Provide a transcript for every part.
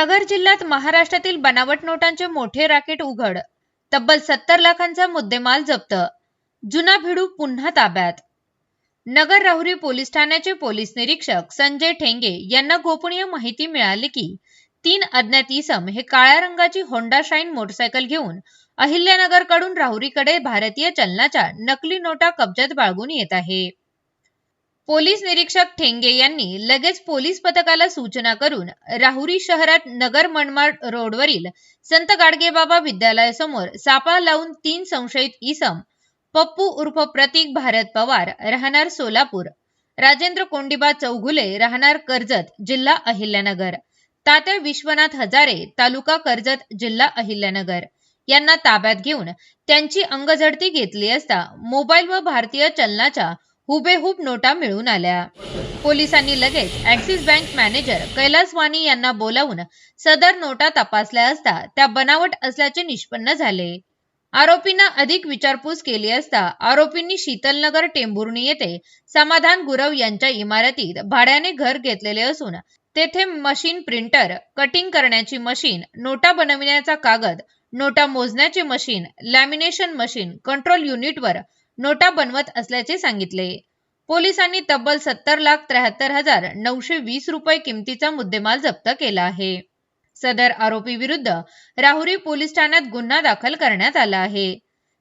नगर जिल्ह्यात महाराष्ट्रातील बनावट नोटांचे मोठे राकेट उघड. तब्बल सत्तर लाखांचा मुद्देमाल जप्त. जुना भिडू पुन्हा ताब्यात. नगर राहुरी पोलीस ठाण्याचे पोलीस निरीक्षक संजय ठेंगे यांना गोपनीय माहिती मिळाली की तीन अज्ञात इसम हे काळ्या रंगाची होंडा शाईन मोटरसायकल घेऊन अहिल्यानगरकडून राहुरीकडे भारतीय चलनाच्या नकली नोटा कब्जात बाळगून येत आहे. पोलीस निरीक्षक ठेंगे यांनी लगेच पोलीस पथकाला सूचना करून राहुरी शहरात नगर मनमाड रोडवरील संत गाडगेबाबा विद्यालयासमोर सापळा लावून तीन संशयित इसम पप्पू उर्फ प्रतीक भारत पवार राहणार सोलापूर राजेंद्र कोंडिबा चौघुले राहणार कर्जत जिल्हा अहिल्यानगर तात्या विश्वनाथ हजारे तालुका कर्जत जिल्हा अहिल्यानगर. यांना ताब्यात घेऊन त्यांची अंगझडती घेतली असता मोबाईल व भारतीय चलनाच्या हुबेहूब नोटा मिळून आल्या. पोलिसांनी लगेच Axis bank manager Kailas Wani यांना बोलावून सदर नोटा तपासल्या असता त्या बनावट असल्याचे निष्पन्न झाले. आरोपींना अधिक विचारपूस केली असता आरोपींनी शीतलनगर टेंभुर्णी येथे समाधान गुरव यांच्या इमारतीत भाड्याने घर घेतलेले असून तेथे मशीन प्रिंटर कटिंग करण्याची मशीन नोटा बनविण्याचा कागद नोटा मोजण्याचे मशीन लॅमिनेशन मशीन कंट्रोल युनिटवर नोटा बनवत असल्याचे सांगितले. पोलिसांनी तब्बल सत्तर लाख त्र्याहत्तर हजार नऊशे वीस रुपये किमतीचा मुद्देमाल जप्त केला आहे. सदर आरोपी विरुद्ध राहुरी पोलीस ठाण्यात गुन्हा दाखल करण्यात आला आहे.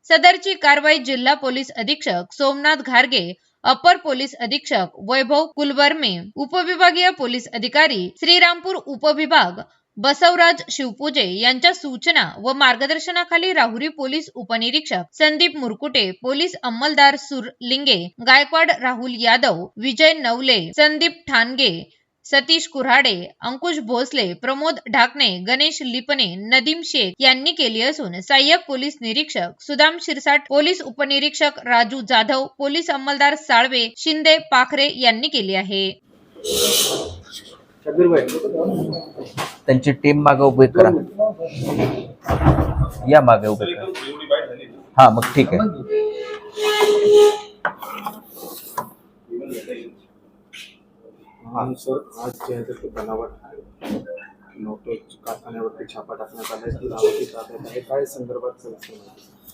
सदरची कारवाई जिल्हा पोलीस अधीक्षक सोमनाथ घारगे अपर पोलीस अधीक्षक वैभव कुलवर्मे उपविभागीय पोलीस अधिकारी श्रीरामपूर उपविभाग बसवराज शिवपूजे यांच्या सूचना व मार्गदर्शनाखाली राहुरी पोलीस उपनिरीक्षक संदीप मुरकुटे पोलीस अंमलदार सुरलिंगे गायकवाड राहुल यादव विजय नवले संदीप ठाणगे सतीश कुऱ्हाडे अंकुश भोसले प्रमोद ढाकणे गणेश लिपणे नदीम शेख यांनी केली असून सहाय्यक पोलीस निरीक्षक सुदाम शिरसाट पोलीस उपनिरीक्षक राजू जाधव पोलीस अंमलदार साळवे शिंदे पाखरे यांनी केली आहे. त्यांची टीम मागे उभी करा. या मागे उभे करा. हा मग ठीक आहे. हा सर आज जे आहे ते बनावट नोट कारखान्यावरती छापा टाकण्यात आला ती आहे. काय संदर्भात सविस्तर माहिती?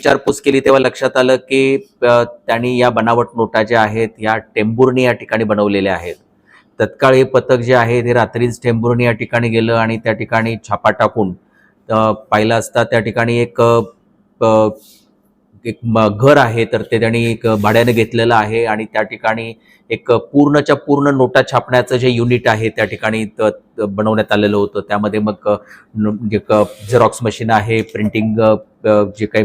विचारपूस केली तेव्हा लक्षात आलं की त्यांनी या बनावट नोटा ज्या आहेत या टेंभुर्णी या ठिकाणी बनवलेल्या आहेत. तत्काळ हे पथक जे आहे ते रात्रीच टेंभुर्णी या ठिकाणी गेलं आणि त्या ठिकाणी छापा टाकून पाहिलं असता त्या ठिकाणी एक एक म- घर आहे तर ते त्यांनी एक भाड्याने घेतलेलं आहे आणि त्या ठिकाणी एक पूर्णच्या पूर्ण नोटा छापण्याचं जे युनिट आहे त्या ठिकाणी त- बनवण्यात आलेलं होतं. त्यामध्ये मग जे झेरॉक्स मशीन आहे प्रिंटिंग जे काही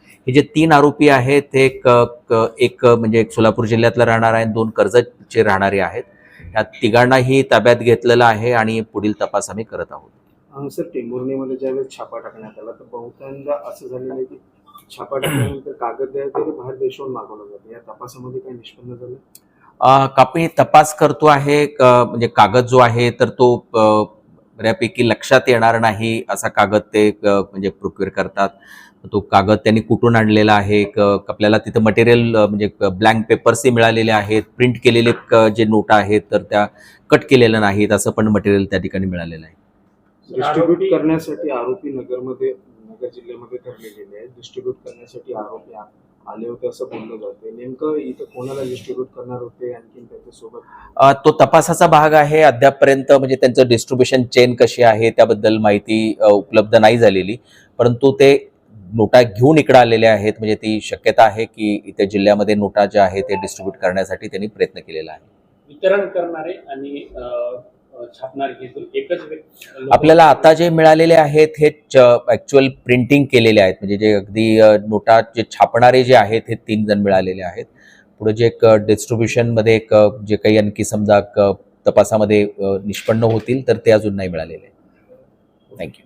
हे जे तीन आरोपी आहेत ते एक क- एक म्हणजे एक सोलापूर जिल्ह्यातला राहणार आहे दोन कर्जतचे राहणारे आहेत. या तिघांनाही ताब्यात घेतलेलं आहे आणि पुढील तपास आम्ही करत आहोत. सर टेंभुर्णीमध्ये ज्यावेळेस छापा टाकण्यात आला तर बहुतांदा असं झालेलं आहे की छापा टाकल्यानंतर कागद आहे ते बाहेर देशाहून मागवलं जातं. या तपासामध्ये काय निष्पन्न झालं? अ, कापणी तपास करतो आहे क- म्हणजे कागद जो आहे तर तो बऱ्यापैकी लक्षात येणार नाही असा कागद ते म्हणजे प्रोक्युअर करतात. तो कागद त्यांनी कुठून आणलेला आहे क- आपल्याला तिथं मटेरियल म्हणजे ब्लँक पेपर्सही मिळालेले आहेत प्रिंट केलेले क- जे नोटा आहेत तर त्या कट केलेल्या नाहीत असं पण मटेरियल त्या ठिकाणी मिळालेलं आहे. डिस्ट्रीब्यूट करण्यासाठी आरोपी नगरमध्ये नगर जिल्ह्यामध्ये धरले गेले आहेत. डिस्ट्रीब्यूट करण्यासाठी आरोपी आले होते असं बोललं जाते नेमकं इथं कोणाला डिस्ट्रीब्यूट करणार होते आणखी त्याच्यासोबत? तो तपासाचा भाग आहे. अद्यापपर्यंत म्हणजे त्यांचं डिस्ट्रीब्युशन चेन कशी आहे त्याबद्दल माहिती उपलब्ध नाही झालेली. परंतु ते नोटा घेऊन इकडे आलेले आहेत. म्हणजे ती शक्यता आहे की इथे जिल्ह्यामध्ये नोटा ज्या आहेत ते डिस्ट्रीब्यूट करण्यासाठी त्यांनी प्रयत्न केलेला आहे. वितरण करणारे आणि आपल्याला आता जे मिळालेले आहेत हे ऍक्च्युअल प्रिंटिंग केलेले आहेत. म्हणजे जे अगदी नोटा जे छापणारे जे आहेत हे तीन जण मिळालेले आहेत. पुढे जे एक डिस्ट्रीब्युशनमध्ये एक जे काही आणखी समजा तपासामध्ये निष्पन्न होतील तर ते अजून नाही मिळालेले. थँक्यू